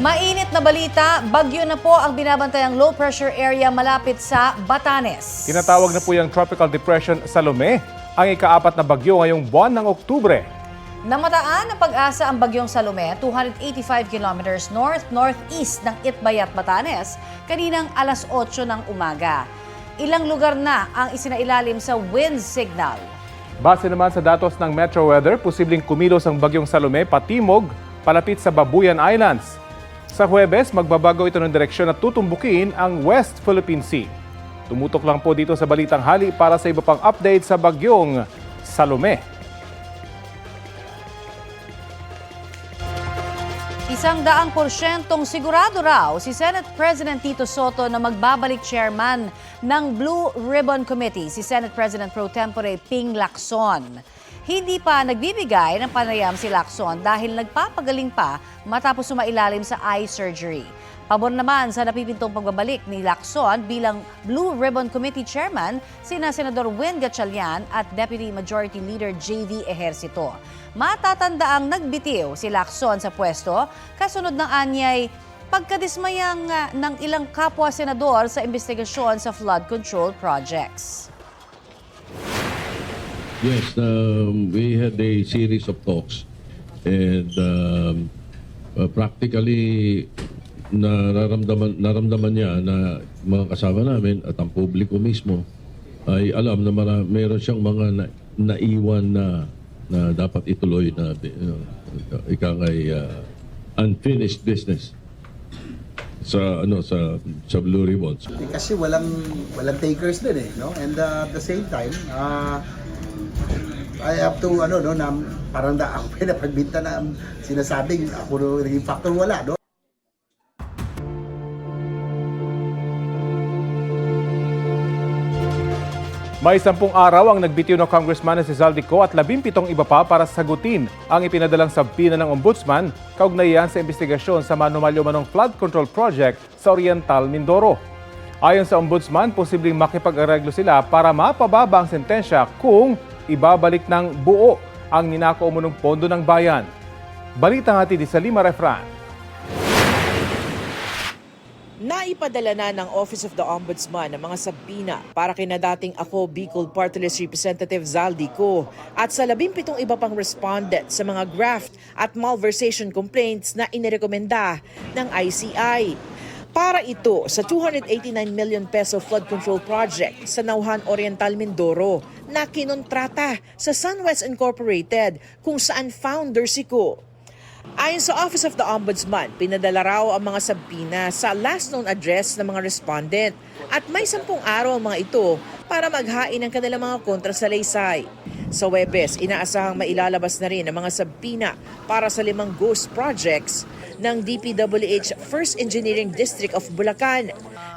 Mainit na balita, bagyo na po ang binabantayang low pressure area malapit sa Batanes. Tinatawag na po yung Tropical Depression Salome, ang ikaapat na bagyo ngayong buwan ng Oktubre. Namataan ng pag-asa ang bagyong Salome, 285 kilometers north-northeast ng Itbayat, Batanes, kaninang alas 8 ng umaga. Ilang lugar na ang isinailalim sa wind signal. Base naman sa datos ng Metro Weather, posibleng kumilos ang bagyong Salome patimog palapit sa Babuyan Islands. Sa Huwebes, magbabago ito ng direksyon at tutumbukin ang West Philippine Sea. Tumutok lang po dito sa Balitang Hali para sa iba pang update sa bagyong Salome. Isang daang porsyentong sigurado raw si Senate President Tito Soto na magbabalik chairman ng Blue Ribbon Committee, si Senate President Pro Tempore Ping Lacson. Hindi pa nagbibigay ng panayam si Lacson dahil nagpapagaling pa matapos sumailalim sa eye surgery. Pabor naman sa napipintong pagbabalik ni Lacson bilang Blue Ribbon Committee Chairman sina Senador Win Gatchalian at Deputy Majority Leader JV Ejercito. Matatandaang nagbitiw si Lacson sa pwesto kasunod ng anyay pagkadismayang ah, ng ilang kapwa senador sa investigasyon sa flood control projects. Yes, um, we had a series of talks and um, uh, practically nararamdaman, naramdaman niya na mga kasama namin at ang publiko mismo ay alam na mara, meron siyang mga na, naiwan na na dapat ituloy na uh, ika ngay uh, unfinished business sa ano sa sa Blue Ribbons. Kasi walang walang takers din eh no and uh, at the same time uh, I have to ano no na parang da ako pinapagbinta na sinasabing ako no, naging factor wala no May sampung araw ang nagbitiw ng Congressman na si Zaldico at labimpitong iba pa para sagutin ang ipinadalang sabina ng Ombudsman kaugnayan sa investigasyon sa manumalyo manong flood control project sa Oriental Mindoro. Ayon sa Ombudsman, posibleng makipag-areglo sila para mapababa ang sentensya kung ibabalik ng buo ang ninako umunong pondo ng bayan. Balita nga sa Lima Refran. Naipadala na ng Office of the Ombudsman ang mga sabina para kina dating ako Bicol Party Representative Zaldico at sa labimpitong iba pang respondent sa mga graft at malversation complaints na inirekomenda ng ICI. Para ito sa 289 million peso flood control project sa Nauhan Oriental Mindoro na kinontrata sa SunWest Incorporated kung saan founder si Ko. Ayon sa Office of the Ombudsman, pinadala raw ang mga sabina sa last known address ng mga respondent at may sampung araw ang mga ito para maghain ng kanilang mga kontra sa laysay. Sa Webes, inaasahang mailalabas na rin ang mga sabina para sa limang ghost projects ng DPWH First Engineering District of Bulacan.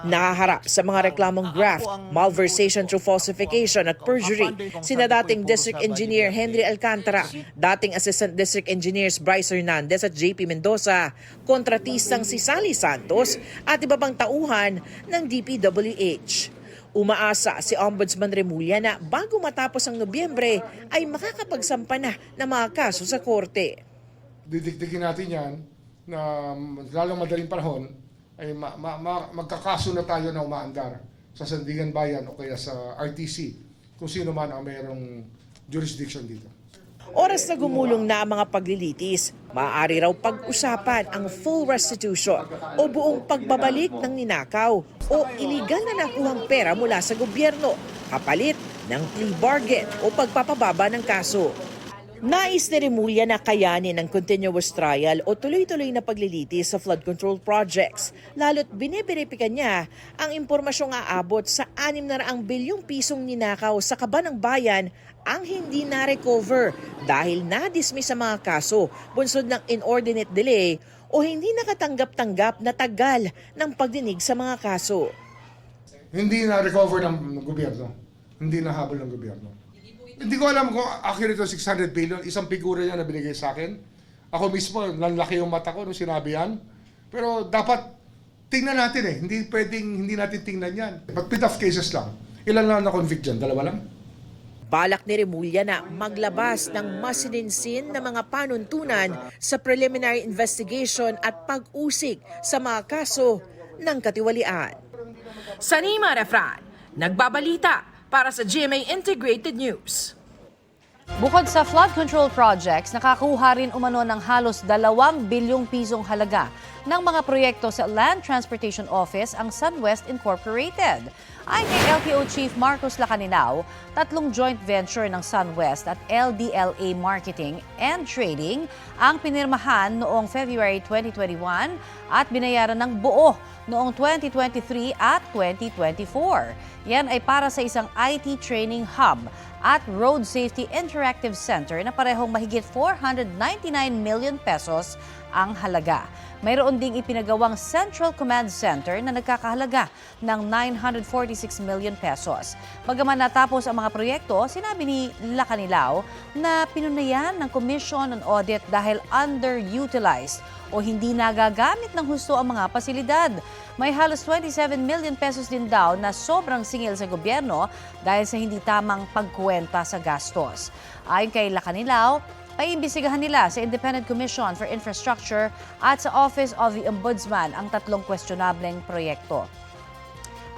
Nakaharap sa mga reklamong graft, malversation through falsification at perjury, sina dating District Engineer Henry Alcantara, dating Assistant District Engineers Bryce Hernandez at JP Mendoza, kontratistang si Sally Santos at iba pang tauhan ng DPWH. Umaasa si Ombudsman Remulla na bago matapos ang Nobyembre ay makakapagsampa na ng mga kaso sa korte. didikdikin natin yan na lalong madaling panahon ay ma- ma- ma- magkakaso na tayo na umaandar sa Sandigan Bayan o kaya sa RTC kung sino man ang mayroong jurisdiction dito. Oras na gumulong na mga paglilitis, maaari raw pag-usapan ang full restitution o buong pagbabalik ng ninakaw o iligal na nakuhang pera mula sa gobyerno, kapalit ng plea bargain o pagpapababa ng kaso. Nais ni Remulla na kayanin ang continuous trial o tuloy-tuloy na paglilitis sa flood control projects, lalo't biniberipika niya ang impormasyong aabot sa 600 bilyong pisong ninakaw sa kaba ng bayan ang hindi na-recover dahil na-dismiss ang mga kaso bunsod ng inordinate delay o hindi nakatanggap-tanggap na tagal ng pagdinig sa mga kaso. Hindi na-recover ng gobyerno. Hindi nahabol ng gobyerno. Hindi ko alam kung accurate ito 600 billion. Isang figura yan na binigay sa akin. Ako mismo, nanlaki yung mata ko nung sinabi yan. Pero dapat tingnan natin eh. Hindi pwedeng hindi natin tingnan yan. But bit of cases lang. Ilan lang na-convict dyan? Dalawa lang? Balak ni Remulla na maglabas ng masininsin na mga panuntunan sa preliminary investigation at pag-usik sa mga kaso ng katiwalian. Sanima Refran, nagbabalita para sa GMA Integrated News. Bukod sa flood control projects, nakakuha rin umano ng halos 2 bilyong pisong halaga ng mga proyekto sa Land Transportation Office ang SunWest Incorporated. Ayon kay LTO Chief Marcos Lacaninaw, tatlong joint venture ng SunWest at LDLA Marketing and Trading ang pinirmahan noong February 2021 at binayaran ng buo noong 2023 at 2024. Yan ay para sa isang IT training hub at Road Safety Interactive Center na parehong mahigit 499 million pesos ang halaga. Mayroon ding ipinagawang Central Command Center na nagkakahalaga ng 946 million pesos. Bagaman natapos ang mga proyekto, sinabi ni Lacanilao na pinunayan ng Commission on Audit dahil underutilized o hindi nagagamit ng husto ang mga pasilidad. May halos 27 million pesos din daw na sobrang singil sa gobyerno dahil sa hindi tamang pagkuwenta sa gastos. Ayon kay Lacanilao, Paimbisigahan nila sa Independent Commission for Infrastructure at sa Office of the Ombudsman ang tatlong questionableng proyekto.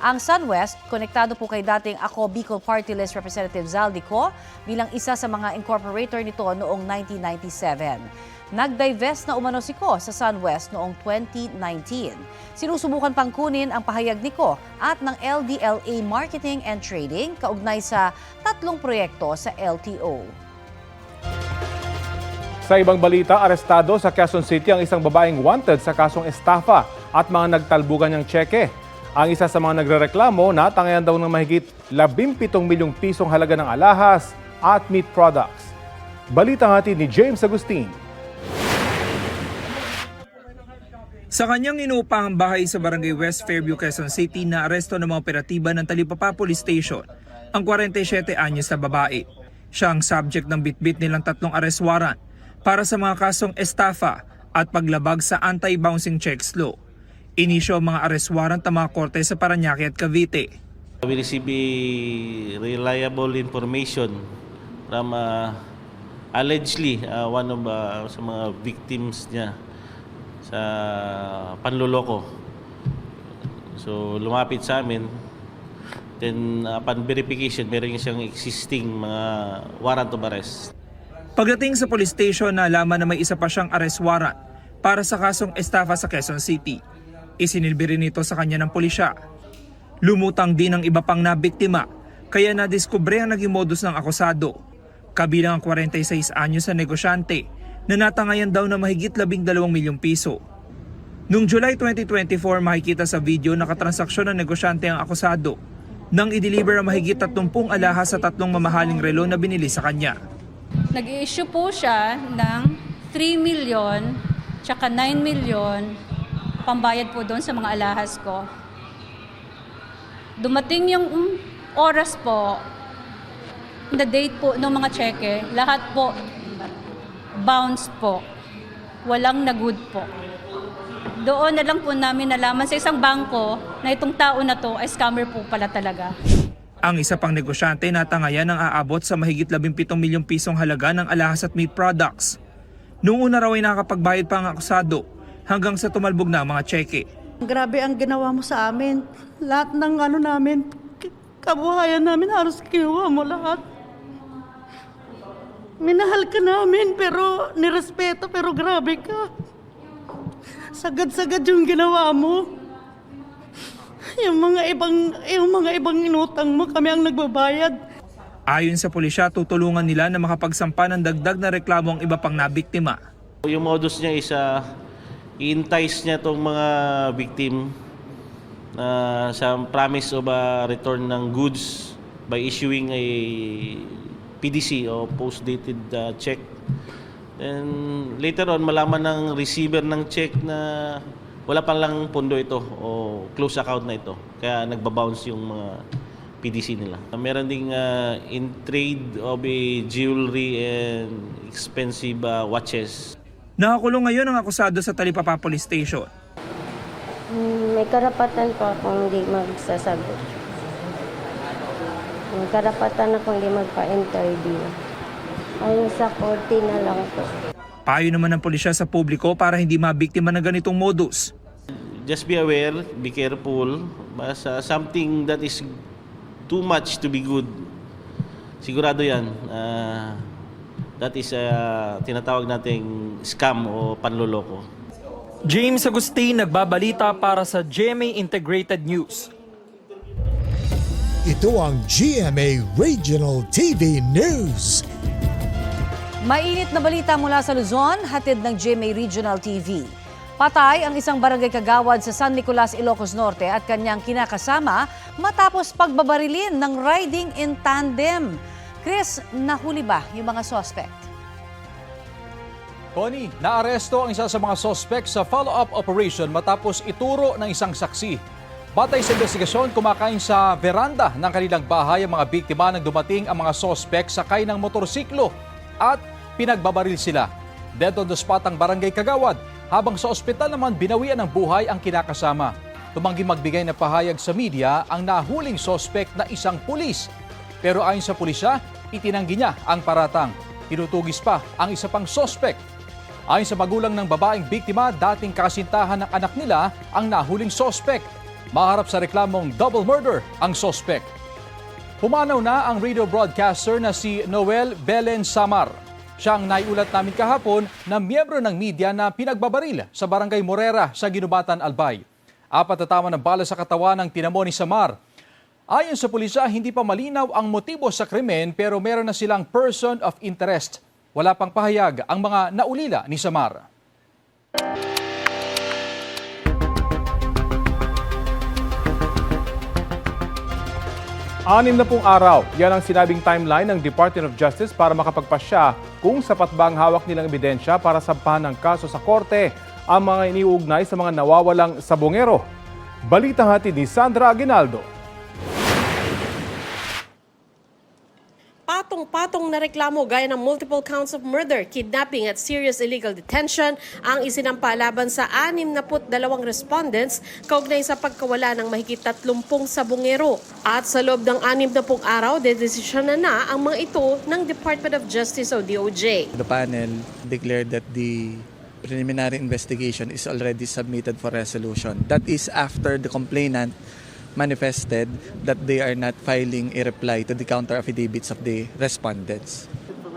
Ang SunWest, konektado po kay dating Ako Bicol Party List Representative Zaldico bilang isa sa mga incorporator nito noong 1997. Nag-divest na umano si Ko sa SunWest noong 2019. Sinusubukan pang kunin ang pahayag ni Ko at ng LDLA Marketing and Trading kaugnay sa tatlong proyekto sa LTO. Sa ibang balita, arestado sa Quezon City ang isang babaeng wanted sa kasong estafa at mga nagtalbugan niyang tseke. Ang isa sa mga nagrereklamo natangayan daw ng mahigit 17 milyong pisong halaga ng alahas at meat products. Balita hatid ni James Agustin. Sa kanyang inuupahang bahay sa Barangay West Fairview, Quezon City na aresto ng mga operatiba ng Talipapa Police Station ang 47 anyos na babae. Siya ang subject ng bitbit nilang tatlong arrest warrant para sa mga kasong estafa at paglabag sa anti-bouncing checks law. Inisyo ang mga arrest warrant ng mga korte sa Paranaque at Cavite. We receive reliable information from uh, allegedly uh, one of uh, sa mga victims niya sa panluloko. So lumapit sa amin. Then upon verification, meron siyang existing mga warrant of arrest. Pagdating sa police station, nalaman na may isa pa siyang arrest warrant para sa kasong estafa sa Quezon City. Isinilbi rin ito sa kanya ng pulisya. Lumutang din ang iba pang nabiktima, kaya nadiskubre ang naging modus ng akusado. Kabilang ang 46 anyos na negosyante na natangayan daw na mahigit 12 milyong piso. Noong July 2024, makikita sa video nakatransaksyon ng negosyante ang akusado nang i-deliver ang mahigit 30 alahas sa tatlong mamahaling relo na binili sa kanya. Nag-issue po siya ng 3 million tsaka 9 million pambayad po doon sa mga alahas ko. Dumating yung mm, oras po, the date po ng mga cheque, lahat po bounce po. Walang na-good po. Doon na lang po namin nalaman sa isang bangko na itong tao na to ay scammer po pala talaga. Ang isa pang negosyante na tangayan ang aabot sa mahigit 17 milyong pisong halaga ng alahas at meat products. Noong una raw ay nakakapagbayad pa ang akusado hanggang sa tumalbog na ang mga tseke. Grabe ang ginawa mo sa amin. Lahat ng ano namin, kabuhayan namin, halos kinuha mo lahat. Minahal ka namin, pero nirespeto, pero grabe ka. Sagad-sagad yung ginawa mo. Yung mga ibang, yung mga ibang inutang mo, kami ang nagbabayad. Ayon sa pulisya, tutulungan nila na makapagsampa ng dagdag na reklamo ang iba pang nabiktima. Yung modus niya is uh, i-entice niya itong mga victim na sa promise of a return ng goods by issuing a PDC o post-dated uh, check. Then later on, malaman ng receiver ng check na wala pa lang pondo ito o close account na ito. Kaya nagbabounce yung mga PDC nila. Meron ding uh, in trade of a jewelry and expensive uh, watches. Nakakulong ngayon ang akusado sa Talipapa Police Station. Mm, May karapatan pa akong hindi magsasagot. Karapatan akong hindi magpa-interview. Ayun sa korte na lang po. Payo naman ng pulisya sa publiko para hindi mabiktima ng ganitong modus. Just be aware, be careful. Basta something that is too much to be good. Sigurado yan. ah, that is uh, tinatawag nating scam o panloloko. James Agustin nagbabalita para sa GMA Integrated News. Ito ang GMA Regional TV News. Mainit na balita mula sa Luzon, hatid ng GMA Regional TV. Patay ang isang barangay kagawad sa San Nicolas, Ilocos Norte at kanyang kinakasama matapos pagbabarilin ng riding in tandem. Chris, nahuli ba yung mga suspect? Connie, naaresto ang isa sa mga sospek sa follow-up operation matapos ituro ng isang saksi. Batay sa investigasyon, kumakain sa veranda ng kanilang bahay ang mga biktima nang dumating ang mga sospek sakay ng motorsiklo at pinagbabaril sila. Dead on the spot ang barangay Kagawad, habang sa ospital naman binawian ng buhay ang kinakasama. Tumanggi magbigay ng pahayag sa media ang nahuling sospek na isang pulis. Pero ayon sa pulisya, itinanggi niya ang paratang. Tinutugis pa ang isa pang sospek Ayon sa magulang ng babaeng biktima, dating kasintahan ng anak nila ang nahuling sospek. Maharap sa reklamong double murder ang sospek. Pumanaw na ang radio broadcaster na si Noel Belen Samar. Siya ang naiulat namin kahapon na miyembro ng media na pinagbabaril sa barangay Morera sa Ginubatan, Albay. Apat na tama ng bala sa katawan ng tinamo ni Samar. Ayon sa pulisya, hindi pa malinaw ang motibo sa krimen pero meron na silang person of interest. Wala pang pahayag ang mga naulila ni Samar. Anim na pong araw, yan ang sinabing timeline ng Department of Justice para makapagpasya kung sapat ba ang hawak nilang ebidensya para sampahan ng kaso sa korte ang mga iniugnay sa mga nawawalang sabongero. Balitang hatid ni Sandra Aguinaldo. Patong-patong na reklamo gaya ng multiple counts of murder, kidnapping at serious illegal detention ang isinampa laban sa 62 respondents kaugnay sa pagkawala ng mahigit 30 sabungero. At sa loob ng 60 araw, dedesisyon na na ang mga ito ng Department of Justice o DOJ. The panel declared that the preliminary investigation is already submitted for resolution. That is after the complainant manifested that they are not filing a reply to the counter affidavits of the respondents.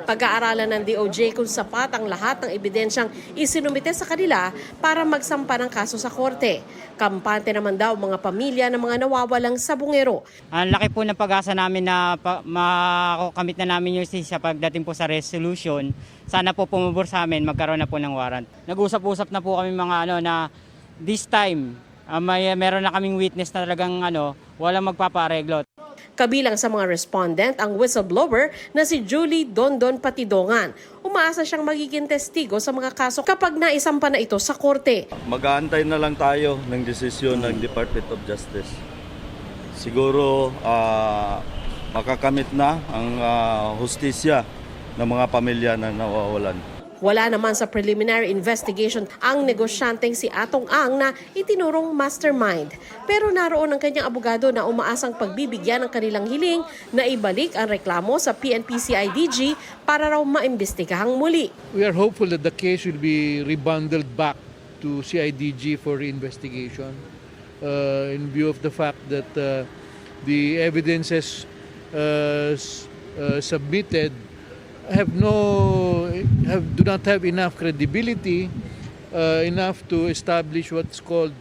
Pag-aaralan ng DOJ kung sapat ang lahat ng ebidensyang isinumite sa kanila para magsampa ng kaso sa korte. Kampante naman daw mga pamilya ng mga nawawalang sabungero. Ang laki po ng pag-asa namin na pa, makakamit na namin yung sa pagdating po sa resolution. Sana po pumubor sa amin, magkaroon na po ng warrant. Nag-usap-usap na po kami mga ano na this time ah, may meron na kaming witness na talagang ano, walang magpapareglo. Kabilang sa mga respondent ang whistleblower na si Julie Dondon Patidongan. Umaasa siyang magiging testigo sa mga kaso kapag naisampa na ito sa korte. Mag-aantay na lang tayo ng desisyon ng Department of Justice. Siguro ah, makakamit na ang ah, hustisya ng mga pamilya na nawawalan. Wala naman sa preliminary investigation ang negosyanteng si Atong Ang na itinurong mastermind. Pero naroon ang kanyang abogado na umaasang pagbibigyan ng kanilang hiling na ibalik ang reklamo sa PNP-CIDG para raw maimbestigahang muli. We are hopeful that the case will be rebundled back to CIDG for investigation uh, in view of the fact that uh, the evidences uh, uh, submitted have no have do not have enough credibility uh, enough to establish what's called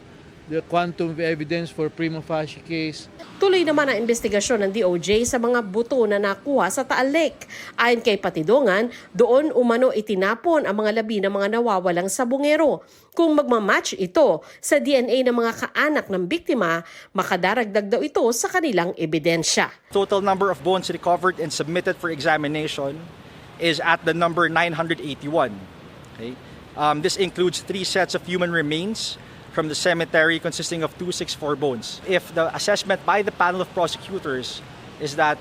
the quantum of evidence for prima facie case Tuloy naman ang investigasyon ng DOJ sa mga buto na nakuha sa Taal Lake. Ayon kay Patidongan, doon umano itinapon ang mga labi ng mga nawawalang sabungero. Kung magmamatch ito sa DNA ng mga kaanak ng biktima, makadaragdag daw ito sa kanilang ebidensya. Total number of bones recovered and submitted for examination is at the number 981. Okay? Um, this includes three sets of human remains from the cemetery consisting of 264 bones. If the assessment by the panel of prosecutors is that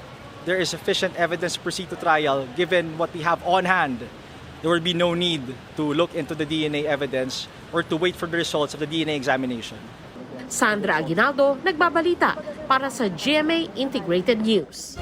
there is sufficient evidence to proceed to trial, given what we have on hand, there will be no need to look into the DNA evidence or to wait for the results of the DNA examination. Sandra Aguinaldo, nagbabalita para sa GMA Integrated News.